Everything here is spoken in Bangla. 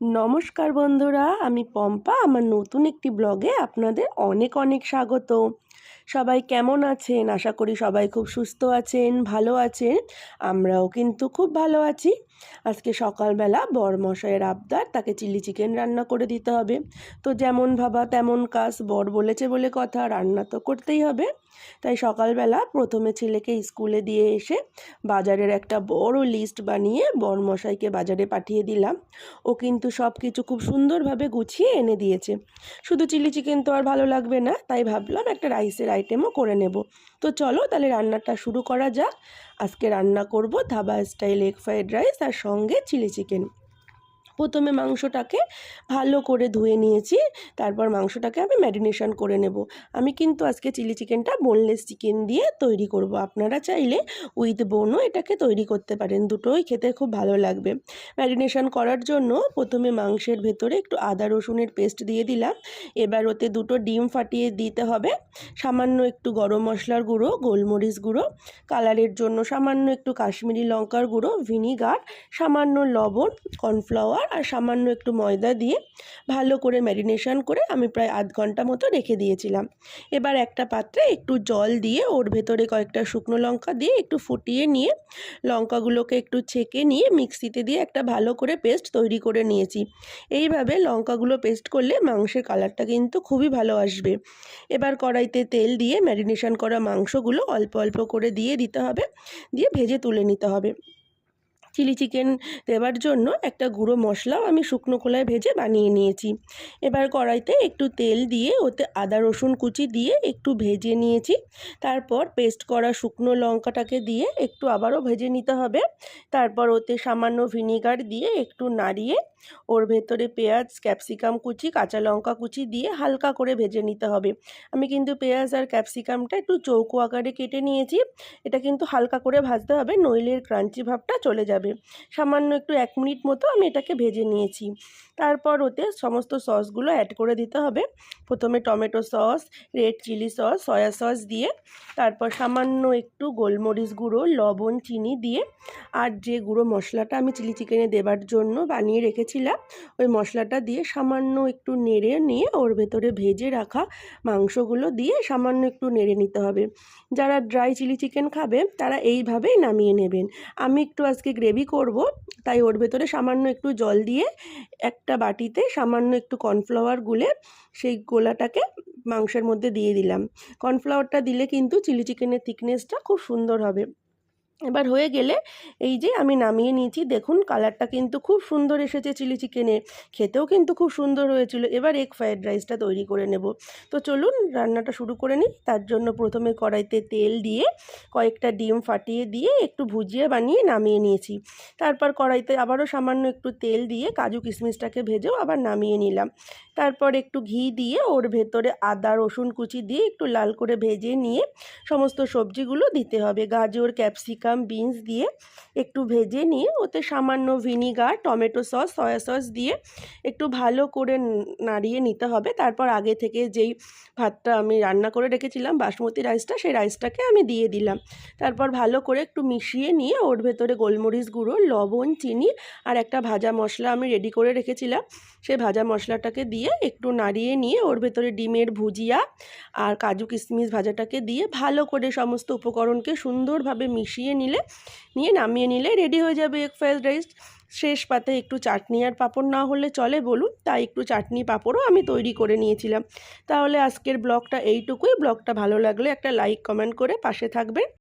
নমস্কার বন্ধুরা আমি পম্পা। আমার নতুন একটি ব্লগে আপনাদের অনেক অনেক স্বাগত। সবাই কেমন আছেন? আশা করি সবাই খুব সুস্থ আছেন, ভালো আছেন। আমরাও কিন্তু খুব ভালো আছি। আজকে সকালবেলা বরমশাইয়ের আবদার, তাকে চিলি চিকেন রান্না করে দিতে হবে। তো যেমন ভাবা তেমন কাজ, বর বলেছে বলে কথা, রান্না তো করতেই হবে। তাই সকালবেলা প্রথমে ছেলেকে স্কুলে দিয়ে এসে বাজারের একটা বড় লিস্ট বানিয়ে বরমশাইকে বাজারে পাঠিয়ে দিলাম। ও কিন্তু সব কিছু খুব সুন্দরভাবে গুছিয়ে এনে দিয়েছে। শুধু চিলি চিকেন তো আর ভালো লাগবে না, তাই ভাবলাম একটা রাইসের আইটেমও করে নেব। তো চলো তাহলে রান্নাটা শুরু করা যাক। আজকে রান্না করব dhaba style egg fried rice আর সঙ্গে চিলি চিকেন প্রথমে মাংসটাকে ভালো করে ধুয়ে নিয়েছি, তারপর মাংসটাকে আমি ম্যারিনেশন করে নেব। আমি কিন্তু আজকে চিলি চিকেনটা বোনলেস চিকেন দিয়ে তৈরি করব। আপনারা চাইলে উইথ বোনও এটাকে তৈরি করতে পারেন, দুটোই খেতে খুব ভালো লাগবে। ম্যারিনেশন করার জন্য প্রথমে মাংসের ভেতরে একটু আদা রসুনের পেস্ট দিয়ে দিলাম। এবার ওতে দুটো ডিম ফাটিয়ে দিতে হবে। সামান্য একটু গরম মশলার গুঁড়ো, গোলমরিচ গুঁড়ো, কালারের জন্য সামান্য একটু কাশ্মীরি লঙ্কার গুঁড়ো, ভিনিগার, সামান্য লবণ, কর্নফ্লাওয়ার আর সামান্য একটু ময়দা দিয়ে ভালো করে ম্যারিনেশন করে আমি প্রায় আধ ঘণ্টা মতো রেখে দিয়েছিলাম। এবার একটা পাত্রে একটু জল দিয়ে ওর ভেতরে কয়েকটা শুকনো লঙ্কা দিয়ে একটু ফুটিয়ে নিয়ে লঙ্কাগুলোকে একটু ছেঁকে নিয়ে মিক্সিতে দিয়ে একটা ভালো করে পেস্ট তৈরি করে নিয়েছি। এইভাবে লঙ্কাগুলো পেস্ট করলে মাংসের কালারটা কিন্তু খুবই ভালো আসবে। এবার কড়াইতে তেল দিয়ে ম্যারিনেশন করা মাংসগুলো অল্প অল্প করে দিয়ে দিতে হবে, দিয়ে ভেজে তুলে নিতে হবে। চিলি চিকেন দেওয়ার জন্য একটা গুঁড়ো মশলাও আমি শুকনো খোলায় ভেজে বানিয়ে নিয়েছি। এবার কড়াইতে একটু তেল দিয়ে ওতে আদা, রসুন কুচি দিয়ে একটু ভেজে নিয়েছি। তারপর পেস্ট করা শুকনো লঙ্কাটাকে দিয়ে একটু আবারও ভেজে নিতে হবে। তারপর ওতে সামান্য ভিনিগার দিয়ে একটু নাড়িয়ে ওর ভেতরে পেঁয়াজ, ক্যাপসিকাম কুচি, কাঁচা লঙ্কা কুচি দিয়ে হালকা করে ভেজে নিতে হবে। আমি কিন্তু পেঁয়াজ আর ক্যাপসিকামটা একটু চৌকো আকারে কেটে নিয়েছি। এটা কিন্তু হালকা করে ভাজতে হবে নইলের ক্রাঞ্চি ভাবটা চলে যাবে। সামান্য একটু এক মিনিট মতো আমি এটাকে ভেজে নিয়েছি। তারপর ওতে সমস্ত সসগুলো অ্যাড করে দিতে হবে। প্রথমে tomato sauce red chilli sauce soya sauce দিয়ে, তারপর সামান্য একটু গোলমরিচ গুঁড়ো, লবণ, চিনি দিয়ে, আর যে গুঁড়ো মশলাটা আমি চিলি চিকেনে দেবার জন্য বানিয়ে রেখেছিলাম, ওই মশলাটা দিয়ে সামান্য একটু নেড়ে নিয়ে ওর ভেতরে ভেজে রাখা মাংসগুলো দিয়ে সামান্য একটু নেড়ে নিতে হবে। যারা ড্রাই চিলি চিকেন খাবে, তারা এইভাবেই নামিয়ে নেবেন। আমি একটু আজকে গ্রেভি করব, তাই ওর ভেতরে সামান্য একটু জল দিয়ে একটা বাটিতে সামান্য একটু কর্নফ্লাওয়ার গুলে সেই গোলাটাকে মাংসের মধ্যে দিয়ে দিলাম। কর্নফ্লাওয়ারটা দিলে কিন্তু চিলি চিকেনের থিকনেসটা খুব সুন্দর হবে। এবার হয়ে গেলে এই যে আমি নামিয়ে নিয়েছি। দেখুন কালারটা কিন্তু খুব সুন্দর এসেছে চিলি চিকেনের। খেতেও কিন্তু খুব সুন্দর হয়েছিল। এবার এগ ফ্রায়েড রাইসটা তৈরি করে নেব। তো চলুন রান্নাটা শুরু করে নিই। তার জন্য প্রথমে কড়াইতে তেল দিয়ে কয়েকটা ডিম ফাটিয়ে দিয়ে একটু ভুজিয়ে বানিয়ে নামিয়ে নিয়েছি। তারপর কড়াইতে আবারও সামান্য একটু তেল দিয়ে কাজু কিশমিশটাকে ভেজেও আবার নামিয়ে নিলাম। তারপর একটু ঘি দিয়ে ওর ভেতরে আদা, রসুন কুচি দিয়ে একটু লাল করে ভেজে নিয়ে সমস্ত সবজিগুলো দিতে হবে। গাজর ক্যাপসিকাম বিনস দিয়ে একটু ভেজে নিয়ে ওতে সামান্য vinegar, tomato sauce, soya sauce দিয়ে একটু ভালো করে নাড়িয়ে নিতে হবে। তারপর আগে থেকে যেই ভাতটা আমি রান্না করে রেখেছিলাম, বাসমতি রাইসটা, সেই রাইসটাকে আমি দিয়ে দিলাম। তারপর ভালো করে একটু মিশিয়ে নিয়ে ওর ভেতরে গোলমরিচ গুঁড়ো, লবণ, চিনি আর একটা ভাজা মশলা আমি রেডি করে রেখেছিলাম। সেই ভাজা মশলাটাকে দিয়ে একটু নাড়িয়ে নিয়ে ওর ভেতরে ডিমের ভুজিয়া আর কাজু কিশমিশ ভাজাটাকে দিয়ে ভালো করে সমস্ত উপকরণকে সুন্দরভাবে মিশিয়ে নিলে, নিয়ে নামিয়ে নিলে রেডি হয়ে যাবে এগ ফ্রাইড রাইস শেষ পাতে একটু চাটনি আর পাঁপড় না হলে চলে বলুন, তাই একটু চাটনি পাঁপড়ও আমি তৈরি করে নিয়েছিলাম। তাহলে আজকের ব্লগটা এইটুকুই। ব্লগটা ভালো লাগলে একটা লাইক কমেন্ট করে পাশে থাকবেন।